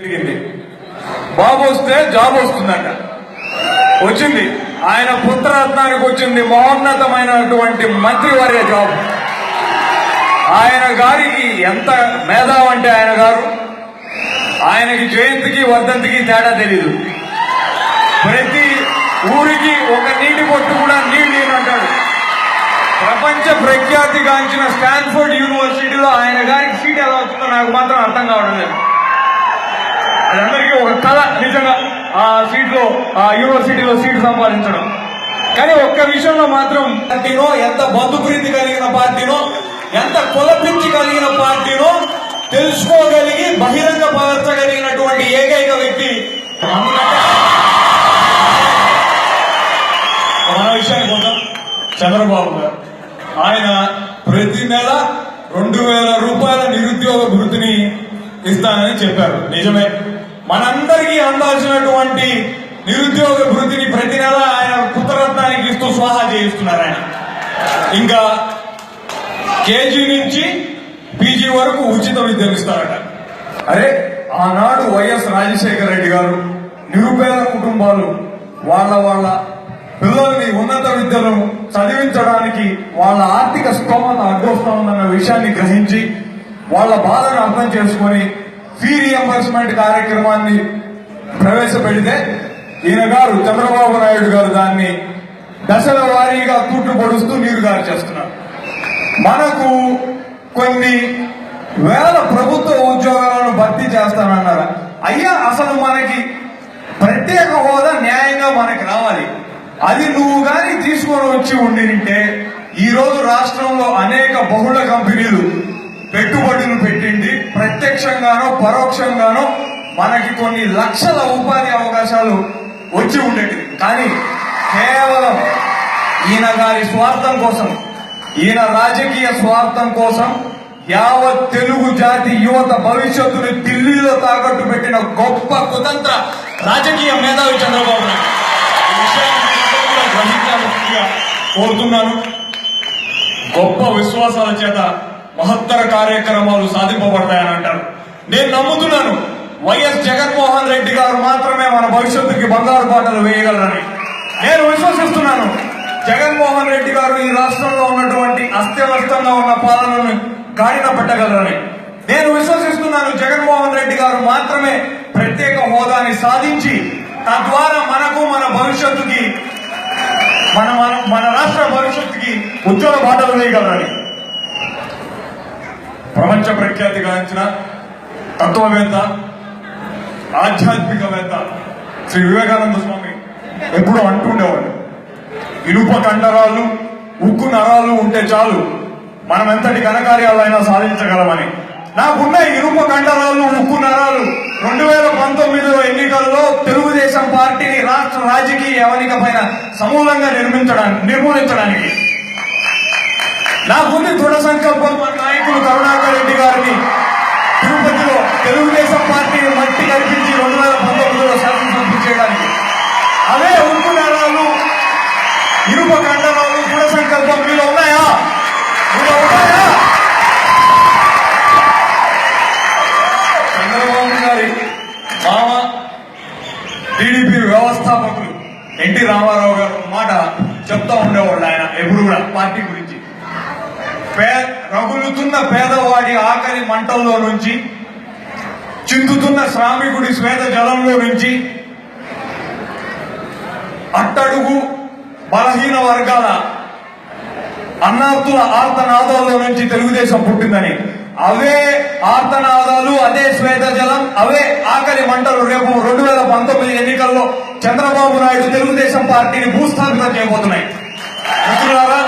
జరిగింది. బాబు వస్తే జాబ్ వస్తుందంట. వచ్చింది. ఆయన పుత్రరత్నానికి వచ్చింది. మహోన్నతమైనటువంటి మంత్రివర్య జాబ్. ఆయన గారికి ఎంత మేధావు అంటే ఆయన గారు? ఆయనకి జయంతికి వర్ధంతికి తేడా తెలీదు. ప్రతి ఊరికి ఒక నీటి పొట్టు కూడా నీళ్ళు అంటాడు. ప్రపంచ ప్రఖ్యాతిగాంచిన స్టాన్ఫోర్డ్ యూనివర్సిటీలో ఆయన గారికి సీట్ ఎలా వచ్చిందో నాకు మాత్రం అర్థం కావడం లేదు. అది అందరికీ ఒక కళ నిజంగా ఆ సీట్లో ఆ యూనివర్సిటీలో సీట్ సంపాదించడం. కానీ ఒక్క విషయంలో మాత్రం పార్టీనో ఎంత బంధుప్రీతి కలిగిన పార్టీనో ఎంత కులపిచ్చి కలిగిన పార్టీనో తెలుసుకోగలిగి బహిరంగ పరచగలిగినటువంటి ఏకైక వ్యక్తి మన విషయానికి పోతాం చంద్రబాబు గారు. ఆయన ప్రతి నెల రెండు వేల రూపాయల నిరుద్యోగ భృతిని ఇస్తానని చెప్పారు. నిజమే. మనందరికీ అందాల్సినటువంటి నిరుద్యోగ భృతిని ప్రతి నెల ఆయన పుత్రరత్నానికి ఇస్తూ స్వాహా చేయిస్తున్నారు ఆయన. ఇంకా కేజీ నుంచి పీజీ వరకు ఉచిత విద్యను ఇస్తారట. అరే ఆనాడు వైఎస్ రాజశేఖర రెడ్డి గారు నిరుపేద కుటుంబాలు వాళ్ళ వాళ్ళ పిల్లల్ని ఉన్నత విద్యను చదివించడానికి వాళ్ళ ఆర్థిక స్తోమత అడ్డొస్తా ఉందన్న విషయాన్ని గ్రహించి వాళ్ళ బాధను అర్థం చేసుకొని ఫీ రియంబర్స్మెంట్ కార్యక్రమాన్ని ప్రవేశపెడితే ఈయన గారు చంద్రబాబు నాయుడు గారు దాన్ని దశల వారీగా తూట్లు పొడుస్తూ నీరు గారు చేస్తున్నారు మనకు కొన్ని వేల ప్రభుత్వ ఉద్యోగాలను భర్తీ చేస్తానన్నారు. అయ్యా అసలు మనకి ప్రత్యేక హోదా న్యాయంగా మనకి రావాలి. అది నువ్వు గాని తీసుకొని వచ్చి ఉండింటే ఈరోజు రాష్ట్రంలో అనేక బహుళ కంపెనీలు పెట్టుబడులు పెట్టింది ప్రత్యక్షంగానో పరోక్షంగానో మనకి కొన్ని లక్షల ఉపాధి అవకాశాలు వచ్చి ఉండేవి కానీ కేవలం ఈయన గారి స్వార్థం కోసం ఈయన రాజకీయ స్వార్థం కోసం యావత్ తెలుగు జాతి యువత భవిష్యత్తుని ఢిల్లీలో తాకట్టు పెట్టిన గొప్ప కుతంత్ర రాజకీయ మేధావి చంద్రబాబు నాయుడు. కోరుతున్నాను. గొప్ప విశ్వాసాల చేత మహత్తర కార్యక్రమాలు సాధింపబడతాయని అంటారు. నేను నమ్ముతున్నాను వైఎస్ జగన్మోహన్ రెడ్డి గారు మాత్రమే మన భవిష్యత్తుకి బంగారు బాటలు వేయగలరని. నేను విశ్వసిస్తున్నాను జగన్మోహన్ రెడ్డి గారు ఈ రాష్ట్రంలో ఉన్నటువంటి అస్తవ్యస్తంగా ఉన్న పాలనను గాడిన పెట్టగలరని. నేను విశ్వసిస్తున్నాను జగన్మోహన్ రెడ్డి గారు మాత్రమే ప్రత్యేక హోదాని సాధించి తద్వారా మనకు మన భవిష్యత్తుకి మన మన మన రాష్ట్ర భవిష్యత్తుకి ఉజ్వల బాటలు వేయగలరని. ప్రపంచ ప్రఖ్యాతిగాంచిన తత్వవేత్త ఆధ్యాత్మికవేత్త శ్రీ వివేకానంద స్వామి ఎప్పుడూ అంటుండేవాడు ఇనుప కండరాలు ఉక్కు నరాలు ఉంటే చాలు మనం ఎంతటి ఘనకార్యాలైనా సాధించగలమని. నాకున్న ఇనుప కండరాలు ఉక్కు నరాలు రెండు వేల పంతొమ్మిదిలో ఎన్నికల్లో తెలుగుదేశం పార్టీని రాష్ట్ర రాజకీయ యవనిక పైన సమూలంగా నిర్మించడానికి నిర్మూలించడానికి. నాకుంది దృఢ సంకల్పం నాయకులు కరుణాకర్ రెడ్డి గారిని తిరుపతిలో తెలుగుదేశం పార్టీని మట్టి కల్పించి రెండు వేల పంతొమ్మిదిలో శాసనసభ చేయడానికి. అవే ఉక్కు నేరాలు ఇరుప కండరాలు గుణ సంకల్పం మీలో ఉన్నాయా? మీలో ఉన్నాయా? చంద్రబాబు గారి మామ టీడీపీ వ్యవస్థాపకులు ఎన్టీ రామారావు గారు మాట చెప్తా ఉండేవాళ్ళు ఆయన ఎప్పుడు కూడా పార్టీ గురించి. రగులుతున్న పేదవాడి ఆకలి మంటల్లో నుంచి చిందుతున్న శ్రామికుడి శ్వేత జలంలో నుంచి అట్టడుగు బలహీన వర్గాల అన్నార్తుల ఆర్తనాదాల్లో నుంచి తెలుగుదేశం పుట్టిందని. అవే ఆర్తనాదాలు అదే శ్వేత జలం అవే ఆకలి మంటలు రేపు రెండు వేల పంతొమ్మిది ఎన్నికల్లో చంద్రబాబు నాయుడు తెలుగుదేశం పార్టీని భూస్థాపితం చేయబోతున్నాయి. మిత్రులారా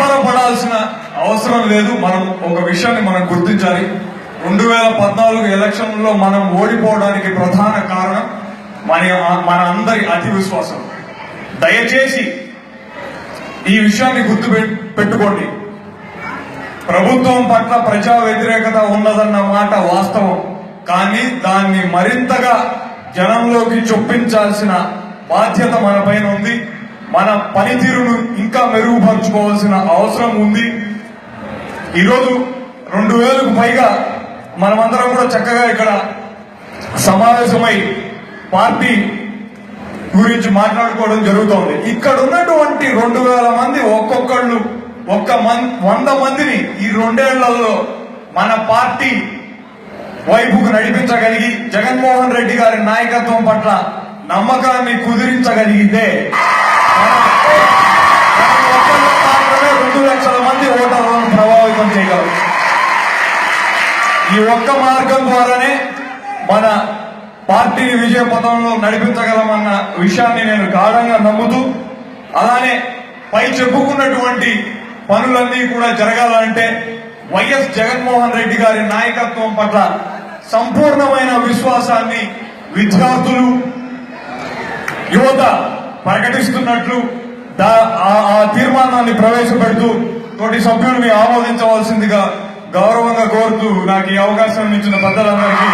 సంబరపడాల్సిన అవసరం లేదు. మనం ఒక విషయాన్ని మనం గుర్తించాలి. రెండు వేల పద్నాలుగు ఎలక్షన్లో మనం ఓడిపోవడానికి ప్రధాన కారణం మన మన అందరి అతి విశ్వాసం. దయచేసి ఈ విషయాన్ని గుర్తు పెట్టుకోండి. ప్రభుత్వం పట్ల ప్రజా వ్యతిరేకత ఉన్నదన్న మాట వాస్తవం. కానీ దాన్ని మరింతగా జనంలోకి చొప్పించాల్సిన బాధ్యత మన పైన ఉంది. మన పనితీరును ఇంకా మెరుగుపరుచుకోవాల్సిన అవసరం ఉంది. ఈరోజు రెండు వేలకు పైగా మనమందరం కూడా చక్కగా ఇక్కడ సమావేశమై పార్టీ గురించి మాట్లాడుకోవడం జరుగుతోంది. ఇక్కడ ఉన్నటువంటి రెండు వేల మంది ఒక్కొక్కళ్ళు ఒక్క మన్ వంద మందిని ఈ రెండేళ్ళలో మన పార్టీ వైపుకు నడిపించగలిగి జగన్మోహన్ రెడ్డి గారి నాయకత్వం పట్ల నమ్మకాన్ని కుదిరించగలిగితే ఒక్క మార్గం ద్వారానే మన పార్టీని విజయ పథంలో నడిపించగలమన్న విషయాన్ని నేను గాఢంగా నమ్ముతూ అలానే పై చెప్పుకున్నటువంటి పనులన్నీ కూడా జరగాలంటే వైఎస్ జగన్మోహన్ రెడ్డి గారి నాయకత్వం పట్ల సంపూర్ణమైన విశ్వాసాన్ని విద్యార్థులు యువత ప్రకటిస్తున్నట్లు ఆ- ఆ తీర్మానాన్ని ప్రవేశపెడుతూ తోటి సభ్యుడిని ఆమోదించవలసిందిగా గౌరవంగా కోరుతూ నాకు ఈ అవకాశం ఇచ్చిన పెద్దలందరికీ